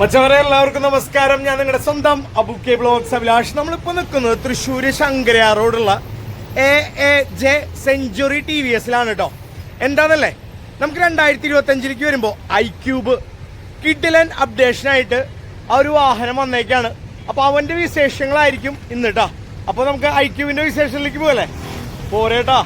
മച്ചവരെ എല്ലാവർക്കും നമസ്കാരം. ഞാൻ നിങ്ങളുടെ സ്വന്തം അബു കെ ബ്ലോഗ്സ് അഭിലാഷ്. നമ്മളിപ്പോൾ നിൽക്കുന്നത് Thrissur Sankarayya റോഡുള്ള A A J century T V എസിലാണ് കേട്ടോ എന്താണെന്നല്ലേ നമുക്ക് രണ്ടായിരത്തി ഇരുപത്തഞ്ചിലേക്ക് വരുമ്പോൾ ഐ ക്യൂബ് കിഡിലൻ അപ്ഡേഷനായിട്ട് ആ ഒരു വാഹനം വന്നേക്കാണ്. അപ്പോൾ അവന്റെ വിശേഷങ്ങളായിരിക്കും ഇന്ന് കേട്ടോ അപ്പോൾ നമുക്ക് ഐ ക്യൂബിന്റെ വിശേഷത്തിലേക്ക് പോകല്ലേ പോരേട്ടാ.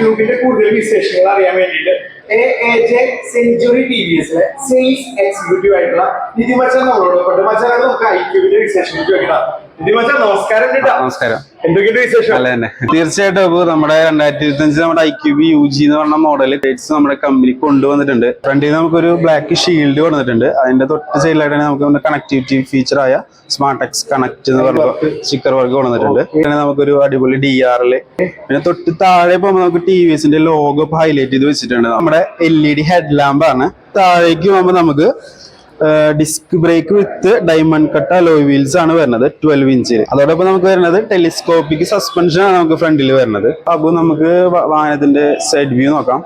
ക്യൂബിന്റെ കൂടുതൽ വിശേഷങ്ങൾ അറിയാൻ വേണ്ടിയിട്ട്. എ എ ജെ സെഞ്ചുറി ആയിട്ടുള്ള നിധി മച്ചാൻ നമുക്ക് ഐ ക്യൂബിന്റെ വിശേഷങ്ങൾ മച്ചാൻ നമസ്കാരം തീർച്ചയായിട്ടും നമ്മുടെ രണ്ടായിരത്തി ഇരുപത്തി അഞ്ച് നമ്മുടെ I Q B U G എന്ന് പറഞ്ഞ മോഡൽ ഡേറ്റ്സ് നമ്മുടെ കമ്പനി കൊണ്ടുവന്നിട്ടുണ്ട്. ഫ്രണ്ടിൽ നമുക്കൊരു ബ്ലാക്ക് ഷീൽഡ് വന്നിട്ടുണ്ട് അതിന്റെ തൊട്ട് സൈഡിലായിട്ടാണ് നമുക്ക് കണക്ടിവിറ്റി ഫീച്ചർ ആയ സ്മാർട്ട് എക്സ് കണക്ട് എന്ന് പറഞ്ഞ സ്റ്റിക്കർ വർക്ക് കൊണ്ടുവന്നിട്ടുണ്ട്. പിന്നെ നമുക്കൊരു അടിപൊളി ഡി ആർ എൽ പിന്നെ തൊട്ട് താഴെ പോകുമ്പോൾ നമുക്ക് ടി വി എസിന്റെ ലോഗോ ഹൈലൈറ്റ് ചെയ്ത് വെച്ചിട്ടുണ്ട്. നമ്മുടെ എൽ ഇ ഡി ഹെഡ് ലാമ്പാണ് ആണ്. താഴേക്ക് പോകുമ്പോൾ നമുക്ക് disc brake with diamond cut alloy wheels ആണ് വരുന്നത് ട്വൽവ് ഇഞ്ചിൽ അതോടൊപ്പം നമുക്ക് വരുന്നത് ടെലിസ്കോപ്പിക് സസ്പെൻഷൻ ആണ് നമുക്ക് ഫ്രണ്ടിൽ വരുന്നത്. അപ്പോൾ നമുക്ക് വാഹനത്തിന്റെ സൈഡ് വ്യൂ നോക്കാം.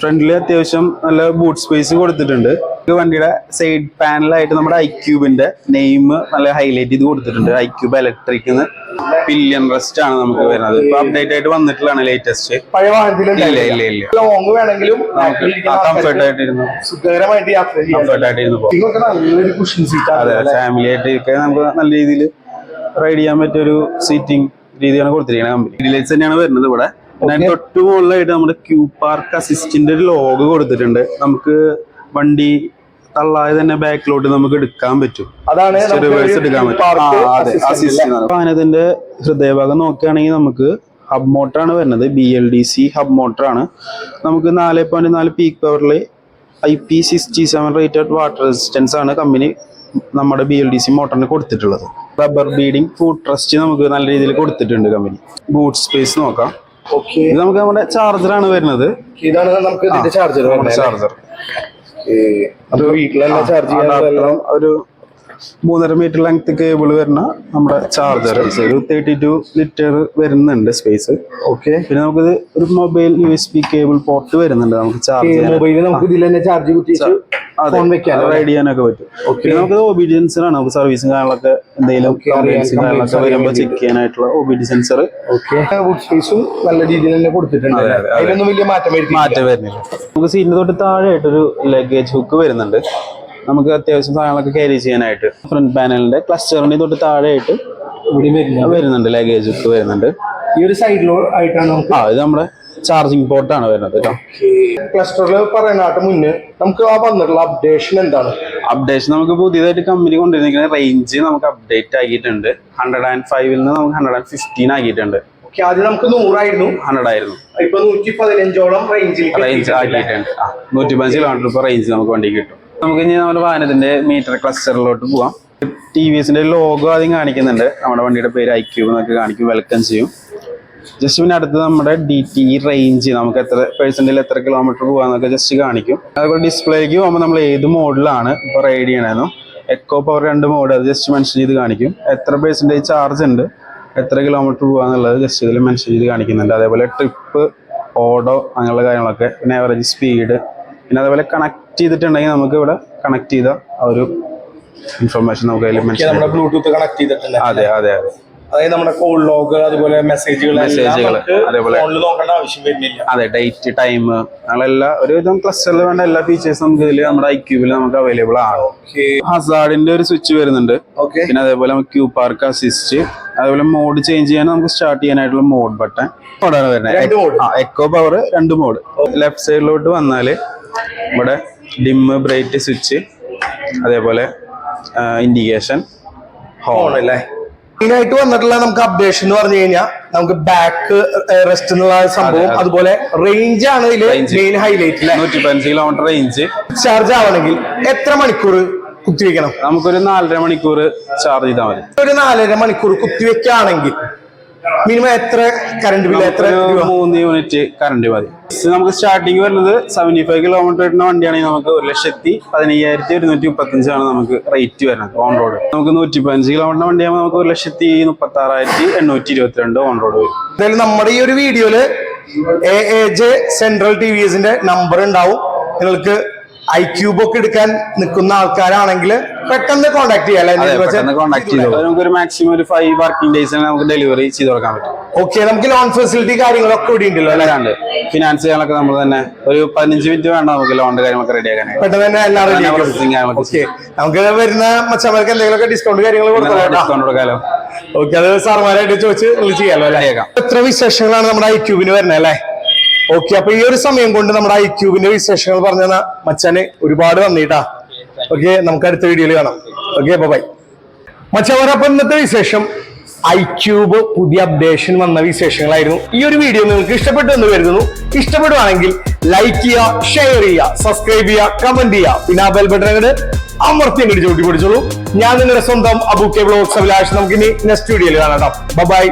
ഫ്രണ്ടിൽ അത്യാവശ്യം നല്ല ബൂട്ട് സ്പേസ് കൊടുത്തിട്ടുണ്ട്. വണ്ടിയുടെ സൈഡ് പാനലായിട്ട് നമ്മുടെ ഐ ക്യൂബിന്റെ നെയിം നല്ല ഹൈലൈറ്റ് ചെയ്ത് കൊടുത്തിട്ടുണ്ട്. I cube electric pillion rest ആണ് നമുക്ക് വരുന്നത്. ഇപ്പൊ അപ്ഡേറ്റ് ആയിട്ട് വന്നിട്ടുള്ളതാണ് ലേറ്റസ്റ്റ് പഴയ ഇല്ല ഇല്ല ഇല്ല. വേണമെങ്കിലും കംഫർട്ട് ആയിട്ടിരുന്നു. സുഖകരമായിട്ട് കംഫർട്ട് ആയിട്ടിരുന്നു അതെ ഫാമിലി ആയിട്ട് ഇരിക്കാൻ നമുക്ക് നല്ല രീതിയിൽ റൈഡ് ചെയ്യാൻ പറ്റിയ ഒരു സീറ്റിംഗ് രീതിയാണ് കൊടുത്തിരിക്കുന്നത് കമ്പനി ഡീലൈറ്റ്സ് തന്നെയാണ് വരുന്നത് ഇവിടെ. അതിന് തൊട്ട് മുകളിലായിട്ട് നമ്മുടെ ക്യൂ പാർക്ക് അസിസ്റ്റിന്റെ ഒരു ലോഗ് കൊടുത്തിട്ടുണ്ട്. നമുക്ക് വണ്ടി തള്ളാതെ തന്നെ ബാക്കിലോട്ട് നമുക്ക് എടുക്കാൻ പറ്റും. അതാണ് റിവേഴ്സ് എടുക്കാൻ പറ്റും. വാഹനത്തിന്റെ ഹൃദയഭാഗം നോക്കുകയാണെങ്കിൽ നമുക്ക് ഹബ് മോട്ടർ ആണ് വരുന്നത്. B L D C hub മോട്ടറാണ് നമുക്ക് നാല് പോയിന്റ് നാല് പീക്ക് പവറിൽ I P sixty seven rated water resistance ആണ് കമ്പനി നമ്മുടെ ബി എൽ ഡി സി മോട്ടറിന് കൊടുത്തിട്ടുള്ളത്. റബ്ബർ ബീഡിംഗ് ഫുഡ് ട്രസ്റ്റ് നമുക്ക് നല്ല രീതിയിൽ കൊടുത്തിട്ടുണ്ട് കമ്പനി ബൂട്ട് സ്പേസ് നോക്കാം. ഇത് നമുക്ക് നമ്മുടെ ചാർജർ ആണ് വരുന്നത്. ഇതാണ് നമുക്ക് ഇതിന്റെ ചാർജർ ചാർജർ വീട്ടിലെല്ലാം ചാർജ് ചെയ്യാൻ ഒരു മൂന്നര മീറ്റർ ലെങ്ത് കേബിൾ വരുന്ന നമ്മുടെ ചാർജർ ഒരു തേർട്ടി ടു ലിറ്റർ വരുന്നുണ്ട് സ്പേസ് ഓക്കെ പിന്നെ നമുക്ക് ഒരു mobile U S B cable port വരുന്നുണ്ട് നമുക്ക് ചാർജ് മൊബൈലിൽ നമുക്ക് ഇതിൽ തന്നെ ചാർജ് റൈഡ് ചെയ്യാനൊക്കെ പറ്റും. പിന്നെ നമുക്ക് ഒബീഡിയൻസിനാണ് നമുക്ക് സർവീസും കാര്യങ്ങളൊക്കെ എന്തെങ്കിലും. കംപ്ലൈൻസും കാര്യങ്ങളൊക്കെ വരുമ്പോൾ ചെക്ക് ചെയ്യാനായിട്ടുള്ള ഒബിഡി സെൻസർ ഓക്കെ വുഡ് സ്പേസും നല്ല രീതിയിൽ തന്നെ കൊടുത്തിട്ടുണ്ട്. അതിലൊന്നും വലിയ മാറ്റം മാറ്റം വരുന്നില്ല. നമുക്ക് സീറ്റിന് തൊട്ട് താഴെയായിട്ടൊരു ലഗേജ് ഹുക്ക് വരുന്നുണ്ട്. നമുക്ക് അത്യാവശ്യം സാധനങ്ങളൊക്കെ ക്യാരി ചെയ്യാനായിട്ട്. ഫ്രണ്ട് പാനലിന്റെ ക്ലസ്റ്ററിന് തൊട്ട് താഴെയായിട്ട് വരുന്നുണ്ട്. ലഗേജ് ഒക്കെ വരുന്നുണ്ട്. ഈ ഒരു സൈഡിലോ ആയിട്ടാണ് ആ ഇത് നമ്മുടെ ചാർജിങ് പോർട്ടാണ് വരുന്നത് കേട്ടോ ക്ലസ്റ്ററിൽ പറയുന്നതായിട്ട് മുന്നേ നമുക്ക് ആ വന്നിട്ടുള്ള അപ്ഡേഷൻ എന്താണ്? അപ്ഡേഷൻ നമുക്ക് പുതിയതായിട്ട് കമ്പനി കൊണ്ടുവരുന്ന റേഞ്ച് നമുക്ക് അപ്ഡേറ്റ് ആക്കിയിട്ടുണ്ട്. ഹൺഡ്രഡ് ആൻഡ് ഫൈവിൽ നിന്ന് നമുക്ക് ഹൺഡ്രഡ് ആൻഡ് ഫിഫ്റ്റീൻ ആക്കിയിട്ടുണ്ട്. ആദ്യം നമുക്ക് നൂറായിരുന്നു. ഹൺഡ്രഡ് ആയിരുന്നു. ഇപ്പൊ നൂറ്റി പതിനഞ്ചോളം റേഞ്ചിൽ റേഞ്ച് ആക്കിയിട്ടുണ്ട്. നൂറ്റി പതിനഞ്ച് കിലോമീറ്റർ റേഞ്ച് നമുക്ക് വണ്ടി കിട്ടും. നമുക്ക് ഇനി നമ്മുടെ വാഹനത്തിന്റെ മീറ്റർ ക്ലസ്റ്ററിലോട്ട് പോവാം. ടി വി എസിന്റെ ലോഗോ ആദ്യം കാണിക്കുന്നുണ്ട്. നമ്മുടെ വണ്ടിയുടെ പേര് ഐ ക്യൂബ് എന്നൊക്കെ കാണിക്കും വെൽക്കം ചെയ്യും. ജസ്റ്റ് പിന്നെ അടുത്ത് നമ്മുടെ ഡി ടി റേഞ്ച് നമുക്ക് എത്ര പേഴ്സന്റിൽ എത്ര കിലോമീറ്റർ പോകാന്നൊക്കെ ജസ്റ്റ് കാണിക്കും. അതുപോലെ ഡിസ്പ്ലേക്ക് പോകുമ്പോൾ നമ്മൾ ഏത് മോഡിലാണ് ഇപ്പോൾ റൈഡ് ചെയ്യണമെന്നും എക്കോ പവർ രണ്ട് മോഡ് അത് ജസ്റ്റ് മെൻഷൻ ചെയ്ത് കാണിക്കും. എത്ര പേഴ്സന്റേജ് ചാർജ് ഉണ്ട്? എത്ര കിലോമീറ്റർ പോകാന്നുള്ളത് ജസ്റ്റ് ഇതിൽ മെൻഷൻ ചെയ്ത് കാണിക്കുന്നുണ്ട്. അതേപോലെ ട്രിപ്പ് ഓടോ അങ്ങനെയുള്ള കാര്യങ്ങളൊക്കെ പിന്നെ ആവറേജ് സ്പീഡ് പിന്നെ അതേപോലെ കണക്ട് ചെയ്തിട്ടുണ്ടെങ്കിൽ നമുക്ക് ഇവിടെ കണക്ട് ചെയ്ത ആ ഒരു ഇൻഫർമേഷൻ നമുക്ക് അതിൽ നമ്മുടെ ബ്ലൂടൂത്ത് കണക്ട് ചെയ്തിട്ടുണ്ട് അതെ അതെ അതെ. അതായത് നമ്മുടെ കോൾ ലോഗ് അതുപോലെ മെസ്സേജുകൾ മെസ്സേജുകൾ അതേപോലെ. ഫോണിൽ നോക്കേണ്ട ആവശ്യം വരുന്നില്ല. അതെ ഡേറ്റ് ടൈം അങ്ങനെയുള്ള ഒരുവിധം ക്ലസ്റ്ററിൽ വേണ്ട എല്ലാ ഫീച്ചേഴ്സും നമുക്ക് ഇതിൽ നമ്മുടെ ഐ ക്യൂബിൽ നമുക്ക് അവൈലബിൾ ആണ് ഹസാർഡിന്റെ ഒരു സ്വിച്ച് വരുന്നുണ്ട്. പിന്നെ അതേപോലെ നമുക്ക് ക്യൂ പാർക്ക് അസിസ്റ്റ് അതേപോലെ മോഡ് ചേഞ്ച് ചെയ്യാൻ നമുക്ക് സ്റ്റാർട്ട് ചെയ്യാനായിട്ടുള്ള മോഡ് ബട്ടൺ മോഡാണ്. വരുന്നത്. എക്കോ പവർ രണ്ട് മോഡ് ലെഫ്റ്റ് സൈഡിലോട്ട് വന്നാൽ ഇവിടെ ഡിമ്മ് ബ്രൈറ്റ് സ്വിച്ച് അതേപോലെ ഇൻഡിക്കേഷൻ ഹോൺ. അല്ലേ? മെയിനായിട്ട് വന്നിട്ടുള്ള നമുക്ക് അപ്ഡേഷൻ എന്ന് പറഞ്ഞു കഴിഞ്ഞാൽ നമുക്ക് ബാക്ക് റെസ്റ്റ് എന്നുള്ള സംഭവം അതുപോലെ റേഞ്ച് ആണ് ഇതിൽ മെയിൻ ഹൈലൈറ്റ് നൂറ്റി പതിനഞ്ച് കിലോമീറ്റർ റേഞ്ച് ചാർജ് ആവണമെങ്കിൽ എത്ര മണിക്കൂർ കുത്തിവെക്കണം? നമുക്കൊരു നാലര മണിക്കൂർ ചാർജ് ചെയ്താൽ മതി. ഒരു നാലര മണിക്കൂർ കുത്തിവെക്കുകയാണെങ്കിൽ മിനിമം എത്ര കറണ്ട് ബില്ല് എത്ര മൂന്ന് യൂണിറ്റ് കറണ്ട് മതി. നമുക്ക് സ്റ്റാർട്ടിങ് വരുന്നത് സെവന്റി ഫൈവ് കിലോമീറ്റർ വരുന്ന വണ്ടിയാണെങ്കിൽ നമുക്ക് ഒരു ലക്ഷത്തി പതിനയ്യായിരത്തി ഒരുന്നൂറ്റി മുപ്പത്തഞ്ചാണ് നമുക്ക് റേറ്റ് വരുന്നത് ഓൺ റോഡ് നമുക്ക് നൂറ്റി പതിനഞ്ച് കിലോമീറ്റർ വണ്ടിയാകുമ്പോൾ നമുക്ക് ഒരു ലക്ഷത്തി മുപ്പത്തി ആറായിരത്തി എണ്ണൂറ്റി ഇരുപത്തിരണ്ട് ഓൺ റോഡ് വരും. എന്തായാലും നമ്മുടെ ഈ ഒരു വീഡിയോയിൽ A A J central T V എസിന്റെ നമ്പർ ഉണ്ടാവും. നിങ്ങൾക്ക് ഐ ക്യൂബ് ഒക്കെ എടുക്കാൻ നിൽക്കുന്ന ആൾക്കാരാണെങ്കിൽ പെട്ടെന്ന് കോൺടാക്ട് ചെയ്യാം കോൺടാക്ട് ചെയ്തോളൂ. നമുക്ക് ഒരു മാക്സിമം ഒരു ഫൈവ് വർക്കിംഗ് ഡേയ്സ് നമുക്ക് ഡെലിവറി ചെയ്ത് കൊടുക്കാൻ പറ്റും. ഓക്കെ നമുക്ക് ലോൺ ഫെസിലിറ്റി കാര്യങ്ങളൊക്കെ ഇവിടെ ഉണ്ടല്ലോ അല്ലേ? അല്ലാണ്ട് ഫിനാൻസ് ചെയ്യാനൊക്കെ നമ്മൾ തന്നെ ഒരു പതിനഞ്ച് മിനിറ്റ് വേണം നമുക്ക് ലോണിന്റെ കാര്യങ്ങളൊക്കെ റെഡി ആക്കാൻ പെട്ടെന്ന് തന്നെ എല്ലാം റെഡി processing ഓക്കെ നമുക്ക് വരുന്ന മച്ചമാർക്ക് എന്തെങ്കിലുമൊക്കെ ഡിസ്കൗണ്ട് കാര്യങ്ങൾ കൊടുക്കാം ഡിസ്കൗണ്ട് കൊടുക്കാലോ. ഓക്കെ അത് സാർമാരായിട്ട് ചോദിച്ച് ചെയ്യാലോ അല്ലേ. എത്ര വിശേഷങ്ങളാണ് നമ്മുടെ ഐ ക്യൂബിന് വരുന്നത് അല്ലേ? ഓക്കെ അപ്പൊ ഈ ഒരു സമയം കൊണ്ട് നമ്മുടെ ഐ ക്യൂബിന്റെ വിശേഷങ്ങൾ പറഞ്ഞ മച്ചാന് ഒരുപാട് നന്ദിട്ടാ ഓക്കെ നമുക്ക് അടുത്ത വീഡിയോയിൽ കാണാം. ഓക്കെ ബൈ മച്ചവരപ്പം ഇന്നത്തെ വിശേഷം? ഐ ക്യൂബ് പുതിയ അപ്ഡേഷൻ വന്ന വിശേഷങ്ങളായിരുന്നു. ഈ ഒരു വീഡിയോ നിങ്ങൾക്ക് ഇഷ്ടപ്പെട്ടു എന്ന് കരുതുന്നു. ഇഷ്ടപ്പെടുവാണെങ്കിൽ ലൈക്ക് ചെയ്യുക ഷെയർ ചെയ്യുക സബ്സ്ക്രൈബ് ചെയ്യുക കമന്റ് ചെയ്യുക. പിന്നെ ആ ബെൽ ബട്ടൺ അമർത്തി അങ്ങോട്ട് ചൂട്ടി പിടിച്ചോളൂ. ഞാൻ നിങ്ങളുടെ സ്വന്തം അബുക്കെ ബ്ലോഗ്സ് അഭിലാഷ്. നമുക്ക് ഇനി നെക്സ്റ്റ് വീഡിയോയിൽ കാണാം ബൈ